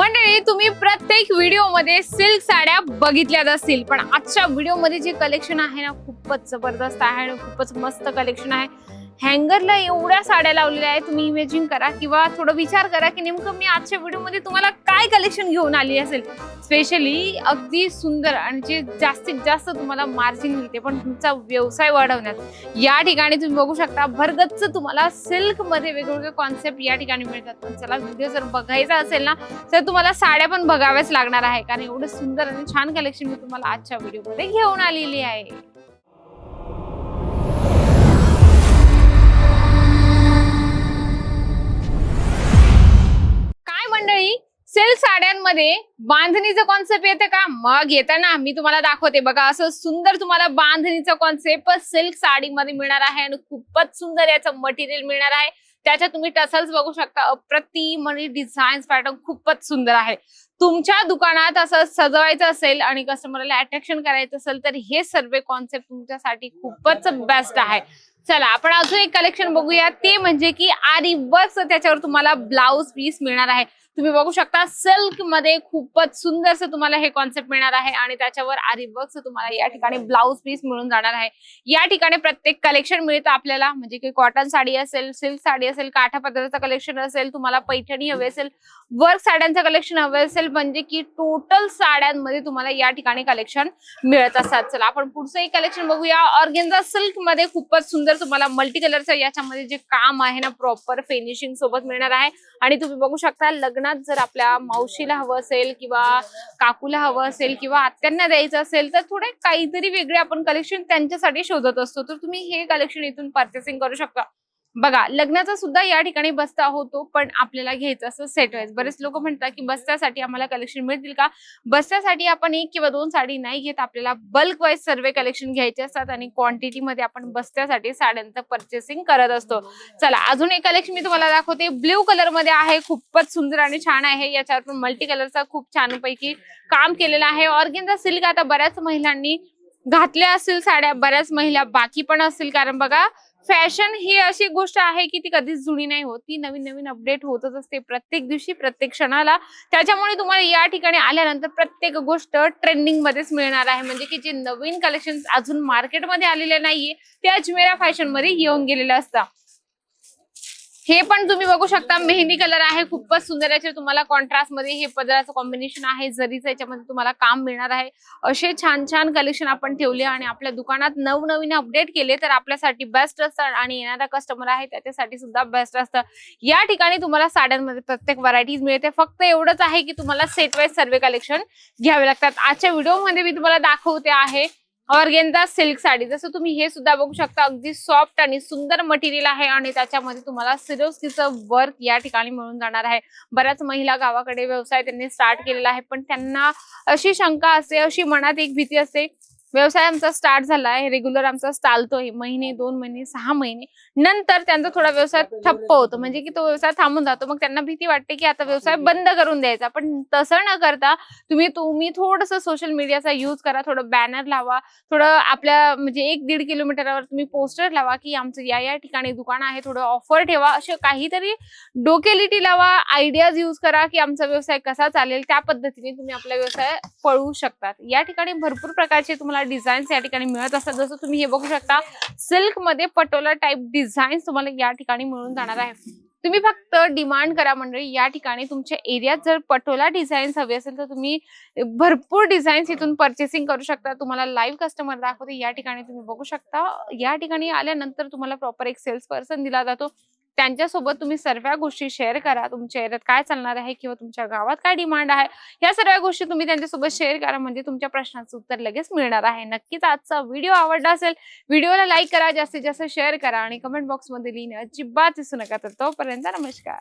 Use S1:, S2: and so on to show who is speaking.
S1: मंडळी तुम्ही प्रत्येक व्हिडिओमध्ये सिल्क साड्या बघितल्याच असतील. पण आजच्या व्हिडिओमध्ये जे कलेक्शन आहे ना खूपच जबरदस्त आहे आणि खूपच मस्त कलेक्शन आहे. हँगरला एवढ्या साड्या लावलेल्या आहेत तुम्ही इमेजिन करा. किंवा थोडं विचार करा की नेमकं मी आजच्या व्हिडिओमध्ये तुम्हाला काय कलेक्शन घेऊन आली असेल? स्पेशली अगदी सुंदर आणि जे जास्तीत जास्त तुम्हाला मार्जिन मिळते पण तुमचा व्यवसाय वाढवण्यात. या ठिकाणी तुम्ही बघू शकता भरगच्च तुम्हाला सिल्कमध्ये वेगवेगळे कॉन्सेप्ट या ठिकाणी मिळतात. पण चला व्हिडिओ जर बघायचा असेल ना तर तुम्हाला साड्या पण बघाव्याच लागणार आहे. कारण एवढं सुंदर आणि छान कलेक्शन मी तुम्हाला आजच्या व्हिडिओमध्ये घेऊन आलेली आहे. सिल्क साड्यांमध्ये बांधणीचं कॉन्सेप्ट येते का? मग येताना मी तुम्हाला दाखवते. बघा असं सुंदर तुम्हाला बांधणीचं कॉन्सेप्ट सिल्क साडीमध्ये मिळणार आहे आणि खूपच सुंदर याचं मटेरियल मिळणार आहे. त्याच्यात तुम्ही टसल्स बघू शकता. अप्रतिम आणि डिझाईन्स पॅटर्न खूपच सुंदर आहे. तुमच्या दुकानात असं सजवायचं असेल आणि कस्टमरला अट्रॅक्शन करायचं असेल तर हे सर्व कॉन्सेप्ट तुमच्यासाठी खूपच बेस्ट आहे. चला आपण अजून एक कलेक्शन बघूया. ते म्हणजे की आरी वर्क त्याच्यावर तुम्हाला ब्लाउज पीस मिळणार आहे. तुम्ही बघू शकता सिल्कमध्ये खूपच सुंदर तुम्हाला हे कॉन्सेप्ट मिळणार आहे आणि त्याच्यावर आरी वर्क तुम्हाला या ठिकाणी ब्लाउज पीस मिळून जाणार आहे. या ठिकाणी प्रत्येक कलेक्शन मिळतं आपल्याला म्हणजे की कॉटन साडी असेल सिल्क साडी असेल काठा पदराचं कलेक्शन असेल तुम्हाला पैठणी हवी असेल वर्क साड्यांचं कलेक्शन हवे असेल म्हणजे की टोटल साड्यांमध्ये तुम्हाला या ठिकाणी कलेक्शन मिळत असतात. चला आपण पुढचं एक कलेक्शन बघूया. ऑर्गेन्झा सिल्कमध्ये खूपच सुंदर तुम्हाला मल्टी कलरचं याच्यामध्ये जे काम आहे ना प्रॉपर फिनिशिंग सोबत मिळणार आहे. आणि तुम्ही बघू शकता लग्नात जर आपल्या मावशीला हवं असेल किंवा काकूला हवं असेल किंवा आत्यांना द्यायचं असेल तर थोडे काहीतरी वेगळे आपण कलेक्शन त्यांच्यासाठी शोधत असतो. तर तुम्ही हे कलेक्शन इथून परचेसिंग करू शकता. बघा लग्नाचा सुद्धा या ठिकाणी बस्ता होतो पण आपल्याला घ्यायचं असं सेट वाईज बरेच लोक म्हणतात की बस्त्यासाठी आम्हाला कलेक्शन मिळतील का? बस्त्यासाठी आपण एक किंवा दोन साडी नाही घेत. आपल्याला बल्क वाईज सर्व कलेक्शन घ्यायचे असतात आणि क्वांटिटीमध्ये आपण बस्त्यासाठी साड्यांचं परचेसिंग करत असतो. चला अजून एक कलेक्शन मी तुम्हाला दाखवते. ब्ल्यू कलरमध्ये आहे खूपच सुंदर आणि छान आहे. याच्यावर पण मल्टी कलरचा खूप छान पैकी काम केलेलं आहे. ऑर्गेन्झा सिल्क आता बऱ्याच महिलांनी घातल्या असतील साड्या बऱ्याच महिला बाकी पण असतील. कारण बघा फॅशन ही अशी गोष्ट आहे की ती कधीच जुनी नाही होत. ती नवीन नवीन अपडेट होतच असते. प्रत्येक दिवशी प्रत्येक क्षणाला. त्याच्यामुळे तुम्हाला या ठिकाणी आल्यानंतर प्रत्येक गोष्ट ट्रेंडिंग मध्येच मिळणार आहे. म्हणजे की जे नवीन कलेक्शन अजून मार्केटमध्ये आलेले नाहीये ते अजमेरा फॅशनमध्ये येऊन गेलेले असतात. हे पण तुम्ही बघू शकता मेहंदी कलर आहे खूपच सुंदर याचे तुम्हाला कॉन्ट्रास्टमध्ये हे पदराचं कॉम्बिनेशन आहे. जरीचं याच्यामध्ये तुम्हाला काम मिळणार आहे. असे छान छान कलेक्शन आपण ठेवले आणि आपल्या दुकानात नवनवीन अपडेट केले तर आपल्यासाठी बेस्ट असतात आणि येणारा कस्टमर आहे त्याच्यासाठी सुद्धा बेस्ट असतं. या ठिकाणी तुम्हाला साड्यांमध्ये प्रत्येक व्हरायटीज मिळते. फक्त एवढंच आहे की तुम्हाला सेट वाईज सर्वे कलेक्शन घ्यावे लागतात. आजच्या व्हिडिओमध्ये मी तुम्हाला दाखवते आहे ऑर्गेंदा सिल्क साडी. जसं तुम्ही हे सुद्धा बघू शकता अगदी सॉफ्ट आणि सुंदर मटेरियल आहे आणि त्याच्यामध्ये तुम्हाला सिरोस्कीचं वर्क या ठिकाणी मिळून जाणार आहे. बऱ्याच महिला गावाकडे व्यवसाय त्यांनी स्टार्ट केलेला आहे पण त्यांना अशी शंका असते अशी मनात एक भीती असते व्यवसाय आमचा स्टार्ट झाला आहे. रेग्युलर आमचा चालतोय. महिने दोन महिने सहा महिने. नंतर त्यांचा थोडा व्यवसाय ठप्प होतो. म्हणजे की तो व्यवसाय थांबून जातो. मग त्यांना भीती वाटते की आता व्यवसाय बंद करून द्यायचा. पण तसं न करता तुम्ही तुम्ही थोडस सोशल मीडियाचा युज करा. थोडं बॅनर लावा. थोडं आपल्या म्हणजे एक दीड किलोमीटरवर तुम्ही पोस्टर लावा की आमचं या या ठिकाणी दुकान आहे. थोडं ऑफर ठेवा. असे काहीतरी डोकेलिटी लावा. आयडियाज यूज करा की आमचा व्यवसाय कसा चालेल. त्या पद्धतीने तुम्ही आपला व्यवसाय पळवू शकतात. या ठिकाणी भरपूर प्रकारचे तुम्हाला डिझाईन्स या ठिकाणी मिळत असतात. जसं तुम्ही हे बघू शकता सिल्कमध्ये पटोला टाईप डिझाईन्स तुम्हाला या ठिकाणी मिळून जाणार आहे तुम्ही फक्त डिमांड करा मंडळी या ठिकाणी तुमच्या एरियात जर पटोला डिझाईन्स हवी असेल तर तुम्ही भरपूर डिझाईन्स इथून परचेसिंग करू शकता. तुम्हाला लाईव्ह कस्टमर दाखवते या ठिकाणी तुम्ही बघू शकता. या ठिकाणी आल्यानंतर तुम्हाला प्रॉपर एक सेल्स पर्सन दिला जातो. त्यांच्यासोबत तुम्ही सर्व गोष्टी शेअर करा. तुमच्या एरियात काय चालणार आहे किंवा तुमच्या गावात काय डिमांड आहे या सर्व गोष्टी तुम्ही त्यांच्यासोबत शेअर करा. म्हणजे तुमच्या प्रश्नाचं उत्तर लगेच मिळणार आहे. नक्कीच आजचा व्हिडिओ आवडला असेल व्हिडिओला लाईक करा. जास्तीत जास्त शेअर करा आणि कमेंट बॉक्समध्ये लिहिणे अजिबात दिसू नका. तर तोपर्यंत नमस्कार.